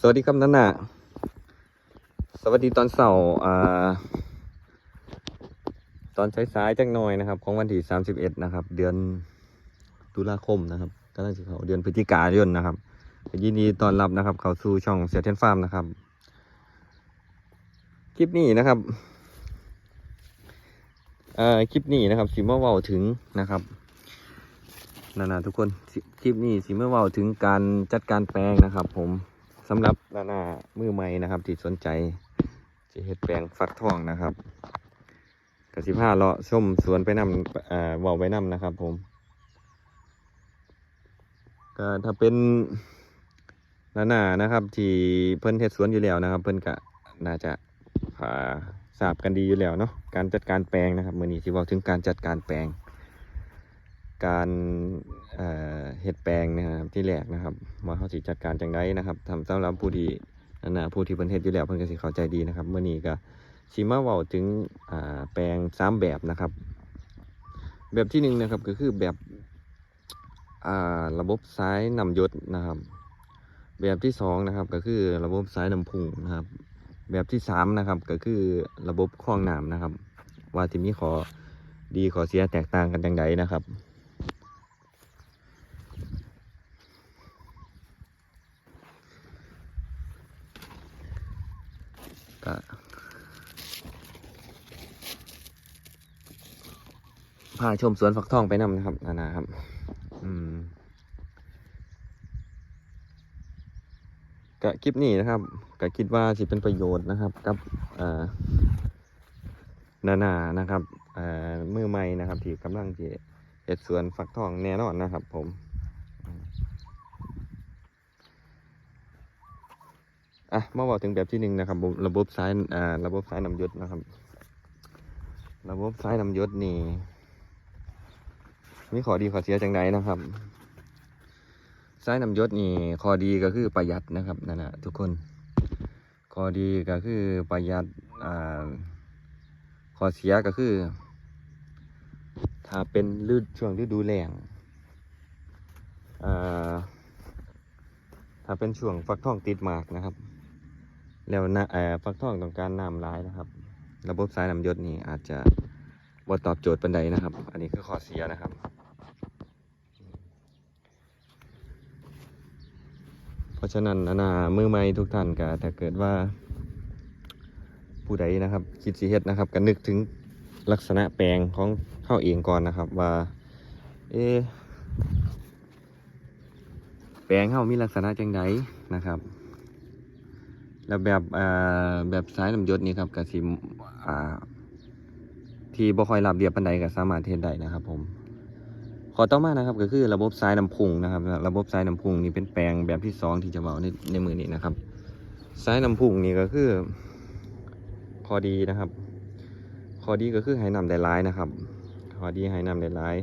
สวัสดีครับนันน่ะสวัสดีตอนเสาร์อ่าตอนสายๆจักหน่อยนะครับ ของวันที่สามสิบเอ็ดนะครับ เดือนตุลาคมนะครับก็น่าจะเขาเดือนพฤศจิกายนนะครับยินดีต้อนรับนะครับ เข้าสู่ช่องเสียเทนฟาร์มนะครับ คลิปนี้นะครับคลิปนี้นะครับสิมาเว้าถึงนะครับนานาทุกคนคลิปนี้สิมาเว้าถึงการจัดการแปลงนะครับ ผม สำหรับนานามือใหม่นะครับ ที่สนใจจะเฮ็ดแปลงฟักทองนะครับกสิผ้าเลาะชมสวนไปนำเอ่อว้าไปนำนะครับ ผมก็ถ้าเป็นนานานะครับ ที่เพิ่นเฮ็ดสวนอยู่แล้วนะครับ เพิ่นก็น่าจะอ่าทราบกันดีอยู่แล้วเนาะการจัดการแปลงนะครับมื่อนี้ที่บอกถึงการจัดการแปลง การเอ่อเฮ็ดแปลงนะครับที่แรกนะครับว่าเขาสิจัดการจังไดนะครับทำสำหรับผู้ที่นั่นนะผู้ที่เพิ่นเฮ็ดอยู่แล้วเพิ่นก็สิเข้าใจดีนะครับมื่อนี้ก็สิมาเว้าถึงแปลงสามแบบนะครับ แบบที่หนึ่งนะครับก็คือแบบระบบสายนำยศนะครับ แบบที่สองนะครับก็คือระบบสายนำพุ่งนะครับ แบบที่สามนะครับก็คือระบบคล้องน้ำนะครับ ว่าที่มีขอดีขอเสียแตกต่างกันอย่างไรนะครับ ก็พาชมสวนฝักทองไปนำนะครับนานาครับ อืมก็คลิปนี้นะครับก็คิดว่าสิเป็นประโยชน์นะครับ กับนานานะครับมือใหม่นะครับ ที่กำลังจะเฮ็ดสวนฟักทองแน่นอนนะครับ ผมอืม อะมาบอกถึงแบบที่หนึ่งนะครับระบบระบบสายอ่าระบบสายนำยศนะครับ ระบบสายนำยศนี่มีขอดีขอเสียจังไดนะครับสายน้ำยศนี่ข้อดีก็คือประหยัดนะครับนั่นแหละทุกคนข้อดีก็คือประหยัดอ่าข้อเสียก็คือ ถ้าเป็นฤดูช่วงฤดูแล้งอ่าถ้าเป็นช่วงฟักทองติดหมากนะครับ แล้วนะเอ่อฟักทองต้องการน้ำร้ายนะครับ ระบบสายน้ำยศนี่อาจจะบ่ตอบโจทย์ปันใดนะครับ อันนี้คือข้อเสียนะครับเพราะฉะนั้นนานามือใหม่ทุกท่านก็ถ้าเกิดว่า ผู้ใดนะครับ คิดสิเฮ็ดนะครับก็นึกถึงลักษณะแปลงของเข้าเองก่อนนะครับ ว่า เอแปลงเข้ามีลักษณะจังไดนะครับ แล้วแบบแบบสายน้ำยศนี่ครับก็สิอ่าที่บ่ค่อยรับเรียบปานใดก็สามารถเฮ็ดได้นะครับ ผม ขอต่อมานะครับ ก็คือระบบสายน้ำพุงนะครับ ระบบสายน้ำพุงนี่เป็นแปลงแบบที่สองที่จะเบาในในมือนี้นะครับสายน้ำพุงนี่ก็คือข้อดีนะครับข้อดีก็คือให้นำได้ร้ายนะครับข้อดีให้นำได้ร้าย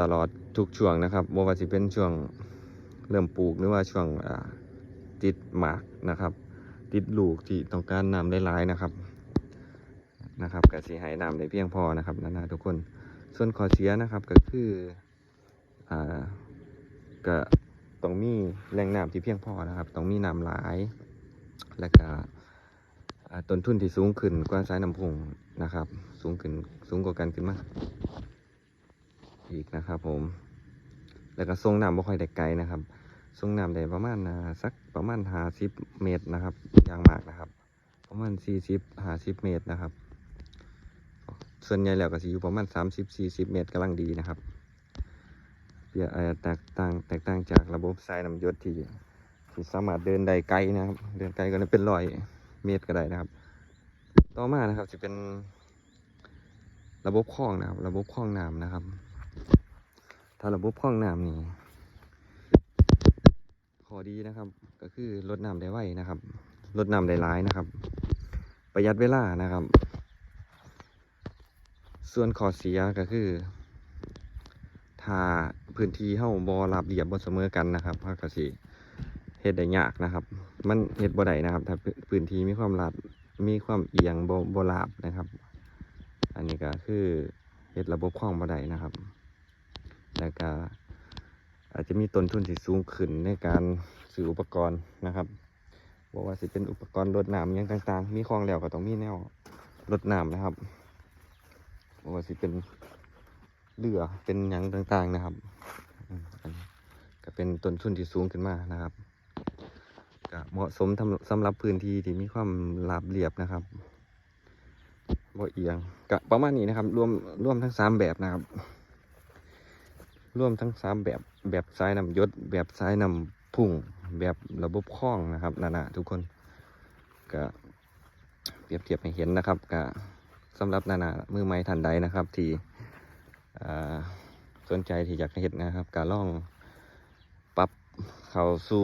ตลอดทุกช่วงนะครับบ่ว่าสิเป็นช่วงเริ่มปลูกหรือว่าช่วงอ่า ติดหมากนะครับ ติดลูกที่ต้องการน้ำได้ร้ายนะครับนะครับก็สิให้น้ำได้เพียงพอนะครับนะนะทุกคน ส่วนขอเสียนะครับก็คืออ่าก็ต้องมีแหล่งน้ำที่เพียงพอนะครับต้องมีน้ำหลาย และก็ต้นทุนที่สูงขึ้นกว่าสายน้ำพุงนะครับ สูงขึ้นสูงกว่ากันขึ้นมาอีกนะครับผม แล้วก็ทรงน้ำบ่ค่อยได้ไกลนะครับ ทรงน้ำได้ประมาณอ่าสักประมาณหาสิบเมตรนะครับอย่างมากนะครับ ประมาณสี่สิบหาสิบเมตรนะครับ ส่วนใหญ่แล้วก็สิอยู่ประมาณ30-40เมตรกำลังดีนะครับเดี๋ยแตกต่างแตกต่างจากระบบสายน้ำยศที่ที่สามารถเดินได้ไกลนะครับ เดินไกลก็เป็นร้อยเมตรก็ได้นะครับ ต่อมานะครับจะเป็นระบบคล้องนะครับ ระบบคล้องน้ำนะครับ ถ้าระบบคล้องน้ำนี่ข้ อดีนะครับ ก็คือลดน้ำได้ไวนะครับลดน้ำได้หลายนะครับ ประหยัดเวลานะครับ ส่วนข้อเสียก็คือถ้าพื้นที่เฮาบ่ราบเรียบบ่เสมอกันนะครับเฮาก็สิเฮ็ดได้ยากนะครับ มันเฮ็ดบ่ได้นะครับ ถ้าพื้นที่มีความลาดมีความเอียงบ่บ่ราบนะครับ อันนี้ก็คือเฮ็ดระบบคล้องบ่ได้นะครับ แล้วก็ อาจจะมีต้นทุนที่สูงขึ้นในการซื้ออุปกรณ์นะครับบอกว่าสิเป็นอุปกรณ์รดน้ำยังต่างๆ มีคลองแล้วก็ต้องมีแนวรดน้ำนะครับบอกว่าสิเป็นเรือเป็นยังต่างๆนะครับอืมอันนก็เป็นต้นทุนที่สูงขึ้นมานะครับก็เหมาะสมทำสำหรับพื้นที่ที่มีความราบเรียบนะครับบ่เอียงก็ประมาณนี้นะครับ รวมรวมทั้งสามแบบนะครับ ร่วมทั้งสามแบบแบบสายนำยศ แบบสายนำพุ่ง แบบระบบคล้องนะครับนานาทุกคนก็เปรียบเทียบให้เห็นนะครับก็สำหรับนานามือใหม่ทันใดนะครับ ที่สนใจที่อยากเห็นนะครับการล่องปรับเขาสู่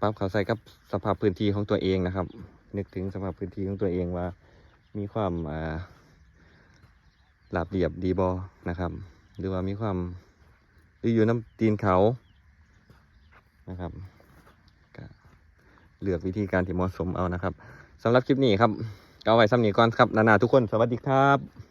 ปรับเขาใส่กับสภาพพื้นที่ของตัวเองนะครับ นึกถึงสภาพพื้นที่ของตัวเองว่า มีความหลาบเรียบดีบอนะครับ หรือว่ามีความ หรืออยู่น้ำตีนเขานะครับเลือกวิธีการที่เหมาะสมเอานะครับสำหรับคลิปนี้ครับเอาไว้ซ้ำนี้ก่อนครับ นานาทุกคนสวัสดีครับ